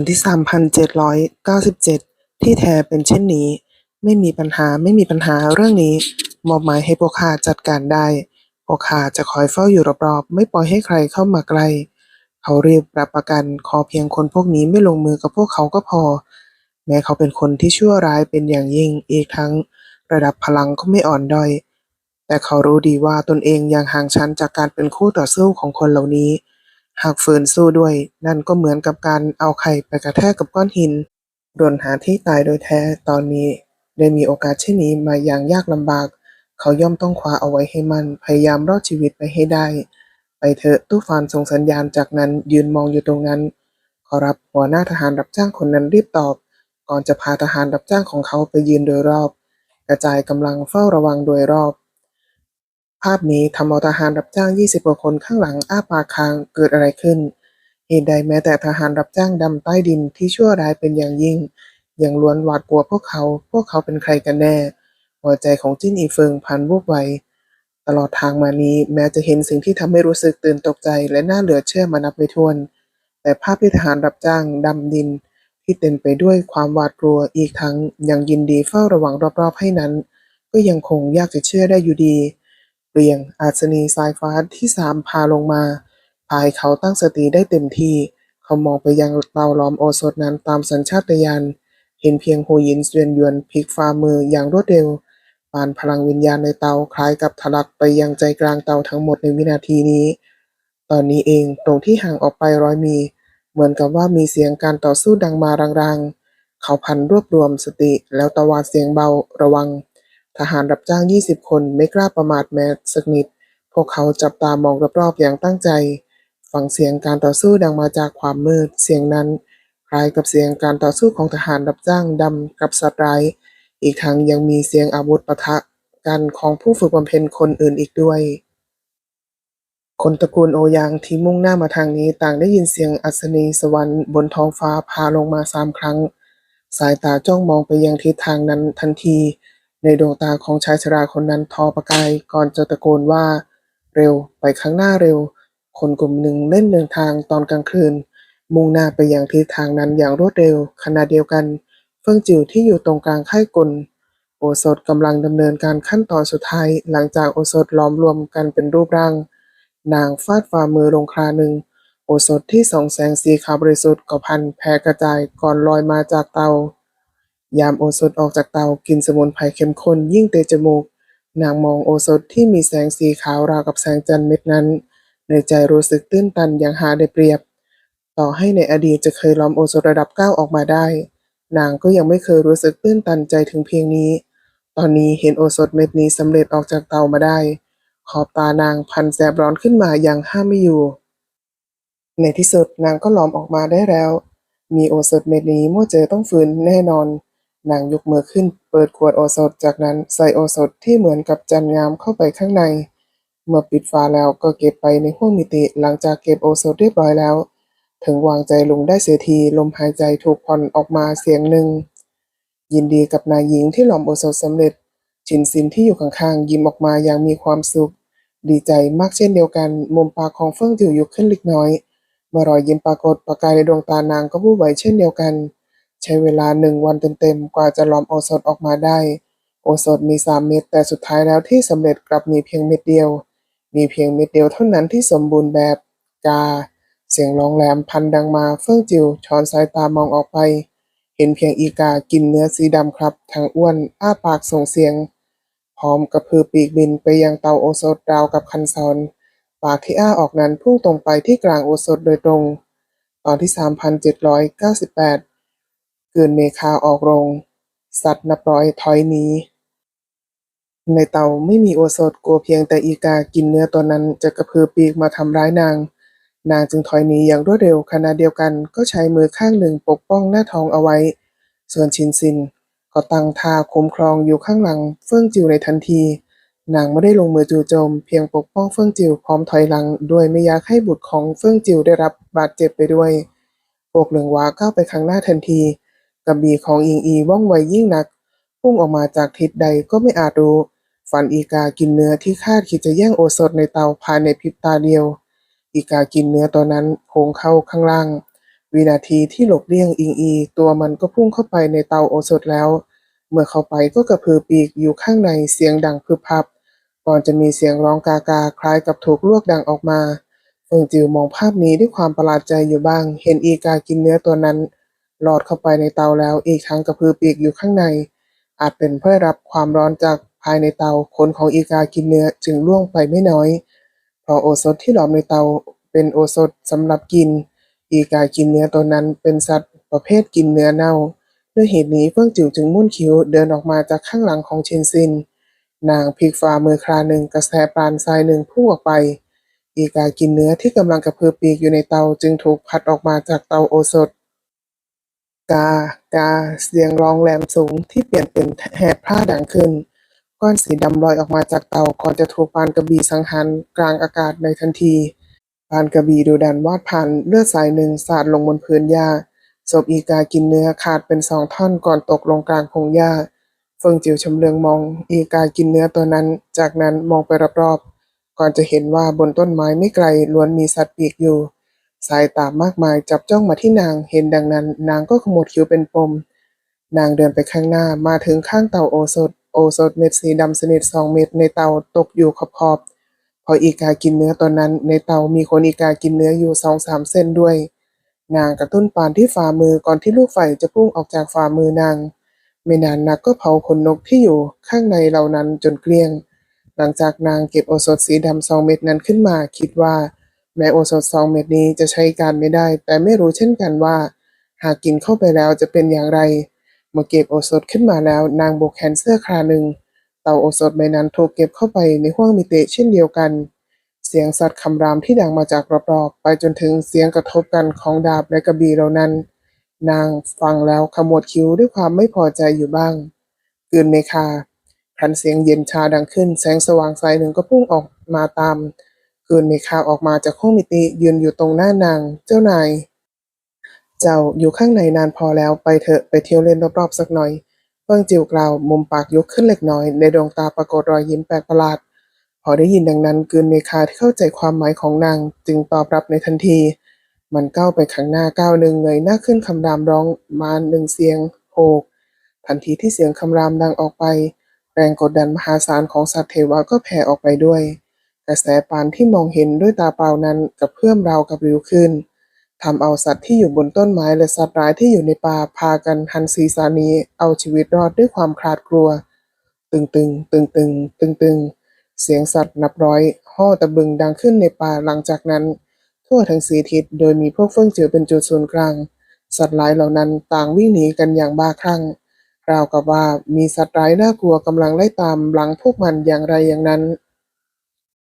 วันที่3,797ที่แท้เป็นเช่นนี้ ไม่มีปัญหาไม่มีปัญหาเรื่องนี้ มอบหมายให้พวกข้าจัดการได้ พวกข้าจะคอยเฝ้าอยู่รอบๆ ไม่ปล่อยให้ใครเข้ามาใกล้ เขาเรียบรับประกันขอเพียงคนพวกนี้ไม่ลงมือกับพวกเขาก็พอ แม้เขาเป็นคนที่ชั่วร้ายเป็นอย่างยิ่งอีกทั้ง ระดับพลังก็ไม่อ่อนด้อยแต่เขารู้ดีว่าตนเองยังห่างชั้นจากการเป็นคู่ต่อสู้ของคนเหล่านี้ หากฝืนสู้ด้วย นั่นก็เหมือนกับการเอาไข่ไปกระแทกกับก้อนหินรนหาที่ตายโดยแท้ตอนนี้ ได้มีโอกาสเช่นนี้มาอย่างยากลำบาก เขาย่อมต้องคว้าเอาไว้ให้มันพยายามรอดชีวิตไปให้ได้ ไปเถอะตู้ฟานส่งสัญญาณจากนั้นยืนมองอยู่ตรงนั้น ขอรับหัวหน้าทหารรับจ้างคนนั้นรีบตอบ ก่อนจะพาทหารรับจ้างของเขาไปยืนโดยรอบ กระจายกำลังเฝ้าระวังโดยรอบ ภาพนี้ทำเอาทหารรับจ้าง 20กว่าคนข้างหลังอ้าปากค้างเกิดอะไรขึ้น เหตุใดแม้แต่ทหารรับจ้างดำใต้ดินที่ชั่วร้ายเป็นอย่างยิ่ง ยังล้วนหวาดกลัวพวกเขา พวกเขาเป็นใครกันแน่ หัวใจของจิ้นอีเฟิงพันวูบไวตลอดทางมานี้แม้จะเห็นสิ่งที่ทำให้รู้สึกตื่นตกใจและน่าเหลือเชื่อมานับไม่ถ้วน แต่ภาพที่ทหารรับจ้างดำดิน ที่เต็มไปด้วยความหวาดกลัวอีกทั้งยังยินดีเฝ้าระวังรอบๆให้นั้น ก็ยังคงยากจะเชื่อได้อยู่ดี เปลี่ยงอาชนีสายฟ้าที่สามพาลงมาพาให้เขาตั้งสติได้เต็มที่ เขามองไปยังเตาล้อมโอสถนั้นตามสัญชาตญาณเห็นเพียงหูยินเสวียนยวนพลิกฝ่ามืออย่างรวดเร็วปานพลังวิญญาณในเตาคล้ายกับทะลักไปยังใจกลางเตาทั้งหมดในวินาทีนี้ ตอนนี้เองตรงที่ห่างออกไปร้อยมี เหมือนกับว่ามีเสียงการต่อสู้ดังมารางๆ เขาพันรวบรวมสติแล้วตะวาดเสียงเบาระวัง ทหารรับจ้าง 20 คนไม่กล้าประมาทแม้สักนิด พวกเขาจับตามองรอบๆอย่างตั้งใจ ฟังเสียงการต่อสู้ดังมาจากความมืด เสียงนั้นคล้ายกับเสียงการต่อสู้ของทหารรับจ้างดำกับสัตว์ร้าย อีกทั้งยังมีเสียงอาวุธปะทะกันของผู้ฝึกบำเพ็ญคนอื่นอีกด้วย คนตระกูลโอยางที่มุ่งหน้ามาทางนี้ต่างได้ยินเสียงอัศนีสวรรค์บนท้องฟ้าพาลงมาสามครั้ง สายตาจ้องมองไปยังทิศทางนั้นทันที ในดวงตาของชายชราคนนั้นทอประกายก่อนจะตะโกนว่า เร็วไปข้างหน้าเร็ว คนกลุ่มหนึ่งเล่นเดินทางตอนกลางคืน มุ่งหน้าไปยังทิศทางนั้นอย่างรวดเร็วขณะเดียวกัน เฟิ่งจิ๋วที่อยู่ตรงกลางค่ายกลโอสถกำลังดำเนินการขั้นตอนสุดท้าย หลังจากโอสถล้อมรวมกันเป็นรูปร่าง นางฟาดฝ่ามือลงคราหนึ่ง โอสถที่ส่องแสงสีขาวบริสุทธิ์ก็พันแผ่กระจายก่อนลอยมาจากเตา ยามโอสถออกจากเตากินสมุนไพรเข้มข้นยิ่งเตะจมูก นางมองโอสถที่มีแสงสีขาวราวกับแสงจันทร์เม็ดนั้น ในใจรู้สึกตื้นตันอย่างหาได้เปรียบ ต่อให้ในอดีตจะเคยล้อมโอสถระดับเก้าออกมาได้ นางก็ยังไม่เคยรู้สึกตื้นตันใจถึงเพียงนี้ ตอนนี้เห็นโอสถเม็ดนี้สำเร็จออกจากเตามาได้ ขอบตานางพันแสบร้อนขึ้นมาอย่างห้ามไม่อยู่ ในที่สุดนางก็หลอมออกมาได้แล้ว มีโอสถเม็ดนี้เมื่อเจอต้องฟื้นแน่นอน นางยกมือขึ้น เปิดขวดโอสถ จากนั้นใส่โอสถที่เหมือนกับจันงามเข้าไปข้างใน เมื่อปิดฝาแล้วก็เก็บไปในห้วงมิติหลังจากเก็บโอสถเรียบร้อยแล้ว ถึงวางใจลงได้เสียทีลมหายใจถูกผ่อนออกมาเสียงหนึ่ง ยินดีกับนายหญิงที่หลอมโอสถสำเร็จ ชินซินที่อยู่ข้างๆยิ้มออกมาอย่างมีความสุข ดีใจมากเช่นเดียวกันมุมปากของเฟิ่งจิ๋วยุบขึ้นเล็กน้อยเมื่อรอยยิ้มปรากฏประกายในดวงตานางก็วูบไหวเช่นเดียวกัน ช้เวลาหนึ่งวันเต็มๆ กว่าจะหลอมโอสถออกมาได้ โอสถมีสามเม็ดแต่สุดท้ายแล้วที่สำเร็จกลับมีเพียงเม็ดเดียว มีเพียงเม็ดเดียวเท่านั้นที่สมบูรณ์แบบกา เสียงร้องแหลมพันดังมาเฟิ่องจิ๋วช้อนสายตามองออกไป เห็นเพียงอีกากินเนื้อสีดำครับทางอ้วนอ้าปากส่งเสียง พร้อมกระพือปีกบินไปยังเตาโอสถราวกับคันซอนปากที่อ้าออกนั้นพุ่งตรงไปที่กลางโอสถโดยตรง ตอนที่ 3,798 เกินเมคาออกโรง สัตว์นับร้อยถอยหนีในเต่าไม่มีโอสถกลัวเพียงแต่อีกากินเนื้อตัวนั้นจะกระพือปีกมาทำร้ายนาง นางจึงถอยหนีอย่างรวดเร็วขณะเดียวกันก็ใช้มือข้างหนึ่งปกป้องหน้าท้องเอาไว้ ส่วนชินซินก็ตั้งท่าคุ้มครองอยู่ข้างหลังเฟื่องจิวในทันที นางไม่ได้ลงมือจู่โจม เพียงปกป้องเฟื่องจิวพร้อมถอยหลังด้วยไม่อยากให้บุตรของเฟื่องจิวได้รับบาดเจ็บไปด้วยพวกเหลืองวาก้าวไปข้างหน้าทันที กระบี่ของอิงอีว่องไวยิ่งนัก พุ่งออกมาจากทิศใดก็ไม่อาจรู้ฝันอีกากินเนื้อที่คาดคิดจะแย่งโอสถในเตาภายในพริบตาเดียว อีกากินเนื้อตัวนั้นโผงเข้าข้างล่าง วินาทีที่หลบเลี่ยงอิงอี ตัวมันก็พุ่งเข้าไปในเตาโอสถแล้ว เมื่อเข้าไปก็กระพือปีกอยู่ข้างในเสียงดังพึบพับ ก่อนจะมีเสียงร้องกากาคล้ายกับถูกลวกดังออกมาเฟิงจิวมองภาพนี้ด้วยความประหลาดใจอยู่บ้าง เห็นอีกากินเนื้อตัวนั้น หลอดเข้าไปในเตาแล้ว อีกทั้งกระพือปีกอยู่ข้างใน อาจเป็นเพื่อรับความร้อนจากภายในเตาขนของอีกากินเนื้อจึงล่วงไปไม่น้อยเพราะโอสถที่หลอมในเตาเป็นโอสถสำหรับกิน อีกากินเนื้อตัวนั้นเป็นสัตว์ประเภทกินเนื้อเน่า ด้วยเหตุนี้เฟิ่องจิ๋วจึงมุ่นคิ้วเดินออกมาจากข้างหลังของเชนซิน นางพลิกฝ่ามือคราหนึ่งกระแสปานทรายหนึ่งพุ่งออกไป อีกากินเนื้อที่กำลังกระพือปีกอยู่ในเตาจึงถูกพัดออกมาจากเตาโอสถ กา กา เสียงร้องแหลมสูงที่เปลี่ยนเป็นแหบพร่าดังขึ้น ก้อนสีดำลอยออกมาจากเตาก่อนจะถูกปานกระบี่สังหารกลางอากาศในทันทีปานกระบี่ดูดันวาดผ่านเลือดสายหนึ่งสาดลงบนพื้นหญ้าศพอีกากินเนื้อขาดเป็นสองท่อนก่อนตกลงกลางพงหญ้าเฟิงจิ๋วชำเลืองมอง อีกากินเนื้อตัวนั้น จากนั้นมองไปรอบๆก่อนจะเห็นว่าบนต้นไม้ไม่ไกลล้วนมีสัตว์ปีกอยู่ สายตามากมายจับจ้องมาที่นางเห็นดังนั้น นางก็ขมวดคิ้วเป็นปม นางเดินไปข้างหน้ามาถึงข้างเตาโอสถ โอสถเม็ดสีดำสนิทสองเม็ดในเตาตกอยู่ขอบๆพออีกากินเนื้อตอนนั้น ในเตามีคนอีกากินเนื้ออยู่สองสามเส้นด้วย นางกระตุ้นปานที่ฝ่ามือก่อนที่ลูกไฟจะพุ่งออกจากฝ่ามือนางไม่นานนักก็เผาขนนกที่อยู่ข้างในเหล่านั้นจนเกลี้ยง หลังจากนางเก็บโอสถสีดำสองเม็ดนั้นขึ้นมาคิดว่า แม้โอสถสองเม็ดนี้จะใช้การไม่ได้ แต่ไม่รู้เช่นกันว่า หากกินเข้าไปแล้วจะเป็นอย่างไร เมื่อเก็บโอสถขึ้นมาแล้วนางโบกแขนเสื้อคราหนึ่งเต่าโอสถใบนั้นถูกเก็บเข้าไปในห้วงมิเตเช่นเดียวกัน เสียงสัตว์คำรามที่ดังมาจากรอบๆ ไปจนถึงเสียงกระทบกันของดาบและกระบี่เหล่านั้น นางฟังแล้วขมวดคิ้วด้วยความไม่พอใจอยู่บ้างกืนเมคาครันเสียงเย็นชาดังขึ้น แสงสว่างสายหนึ่งก็พุ่งออกมาตาม กลืนเมคาออกมาจากห้องมิติยืนอยู่ตรงหน้านาง เจ้านาย เจ้าอยู่ข้างในนานพอแล้วไปเถอะไปเที่ยวเล่นรอบๆสักหน่อยเฟิ่งจิวกล่าวมุมปากยกขึ้นเล็กน้อย ในดวงตาปรากฏรอยยิ้มแปลกประหลาด พอได้ยินดังนั้นกืนเมคาที่เข้าใจความหมายของนาง จึงตอบรับในทันที มันก้าวไปข้างหน้าก้าวหนึ่งเงยหน้าขึ้นคำรามร้องมาหนึ่งเสียงโหกทันทีที่เสียงคำรามดังออกไป แรงกดดันมหาศาลของสัตว์เทวะก็แผ่ออกไปด้วย กระแสปานที่มองเห็นด้วยตาเปล่านั้นกับเพื่อมราวกับริ้วขึ้นทำเอาสัตว์ที่อยู่บนต้นไม้และสัตว์ร้ายที่อยู่ในป่าพากันหันศีรษะนี้เอาชีวิตรอดด้วยความคลาดกลัว ตึงตึงตึงตึงตึงตึงเสียงสัตว์นับร้อยห่อตะบึงดังขึ้นในป่าหลังจากนั้น ทั่วทั้งสีทิศโดยมีพวกเฟิ่องเจือเป็นจุดศูนย์กลาง สัตว์ร้ายเหล่านั้นต่างวิ่งหนีกันอย่างบ้าคลั่งราวกับว่ามีสัตว์ร้ายน่ากลัวกำลังไล่ตามหลังพวกมันอย่างไรอย่างนั้น